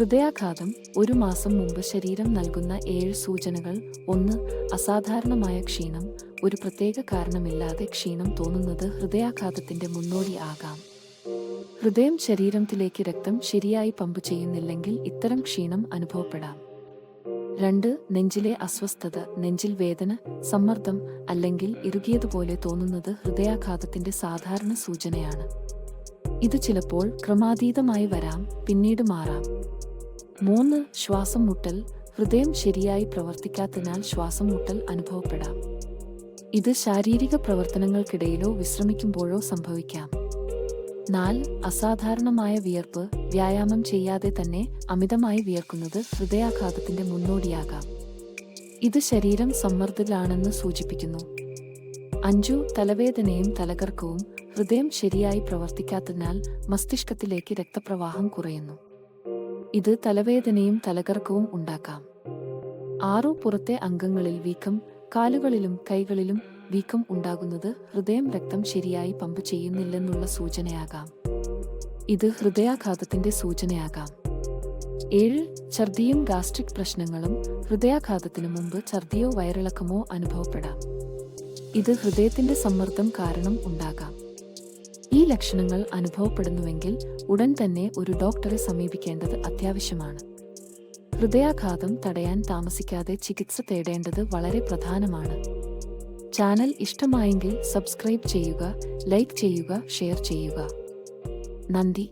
ഹൃദയാഘാതം ഒരു മാസം മുമ്പ് ശരീരം നൽകുന്ന ഏഴ് സൂചനകൾ. ഒന്ന് അസാധാരണമായ ക്ഷീണം. ഒരു പ്രത്യേക കാരണമില്ലാതെ ക്ഷീണം തോന്നുന്നത് ഹൃദയാഘാതത്തിന്റെ മുന്നോടി ആകാം. ഹൃദയം ശരീരത്തിലേക്ക് രക്തം ശരിയായി പമ്പ് ചെയ്യുന്നില്ലെങ്കിൽ ഇത്തരം ക്ഷീണം അനുഭവപ്പെടാം. രണ്ട് നെഞ്ചിലെ അസ്വസ്ഥത നെഞ്ചിൽ വേദന സമ്മർദ്ദം അല്ലെങ്കിൽ ഇറുകിയതുപോലെ തോന്നുന്നത് ഹൃദയാഘാതത്തിന്റെ സാധാരണ സൂചനയാണ്. ഇത് ചിലപ്പോൾ ക്രമാതീതമായി വരാം പിന്നീട് മാറാം. മൂന്ന് ശ്വാസം മുട്ടൽ ഹൃദയം ശരിയായി പ്രവർത്തിക്കാത്തതിനാൽ ശ്വാസം മുട്ടൽ അനുഭവപ്പെടാം. ഇത് ശാരീരിക പ്രവർത്തനങ്ങൾക്കിടയിലോ വിശ്രമിക്കുമ്പോഴോ സംഭവിക്കാം. നാല് അസാധാരണമായ വിയർപ്പ് വ്യായാമം ചെയ്യാതെ തന്നെ അമിതമായി വിയർക്കുന്നത് ഹൃദയാഘാതത്തിന്റെ മുന്നോടിയാകാം. ഇത് ശരീരം സമ്മർദ്ദത്തിലാണെന്ന് സൂചിപ്പിക്കുന്നു. അഞ്ചു തലവേദനയും തലകർക്കവും ഹൃദയം ശരിയായി പ്രവർത്തിക്കാത്തതിനാൽ മസ്തിഷ്കത്തിലേക്ക് രക്തപ്രവാഹം കുറയുന്നു. ഇത് തലവേദനയും തലകറക്കവും ഉണ്ടാക്കാം. ആറു പുറത്തെ അംഗങ്ങളിൽ വീക്കം കാലുകളിലും കൈകളിലും വീക്കം ഉണ്ടാകുന്നത് ഹൃദയം രക്തം ശരിയായി പമ്പ് ചെയ്യുന്നില്ലെന്നുള്ള സൂചനയാകാം. ഇത് ഹൃദയാഘാതത്തിന്റെ സൂചനയാകാം. ഏഴ് ഛർദിയും ഗാസ്ട്രിക് പ്രശ്നങ്ങളും ഹൃദയാഘാതത്തിനു മുമ്പ് ഛർദിയോ വയറിളക്കമോ അനുഭവപ്പെടാം. ഇത് ഹൃദയത്തിന്റെ സമ്മർദ്ദം കാരണം ഉണ്ടാകാം. ഈ ലക്ഷണങ്ങൾ അനുഭവപ്പെടുന്നുവെങ്കിൽ ഉടൻ തന്നെ ഒരു ഡോക്ടറെ സമീപിക്കേണ്ടത് അത്യാവശ്യമാണ്. ഹൃദയാഘാതം തടയാൻ താമസിക്കാതെ ചികിത്സ തേടേണ്ടത് വളരെ പ്രധാനമാണ്. ചാനൽ ഇഷ്ടമായെങ്കിൽ സബ്സ്ക്രൈബ് ചെയ്യുക ലൈക്ക് ചെയ്യുക ഷെയർ ചെയ്യുക. നന്ദി.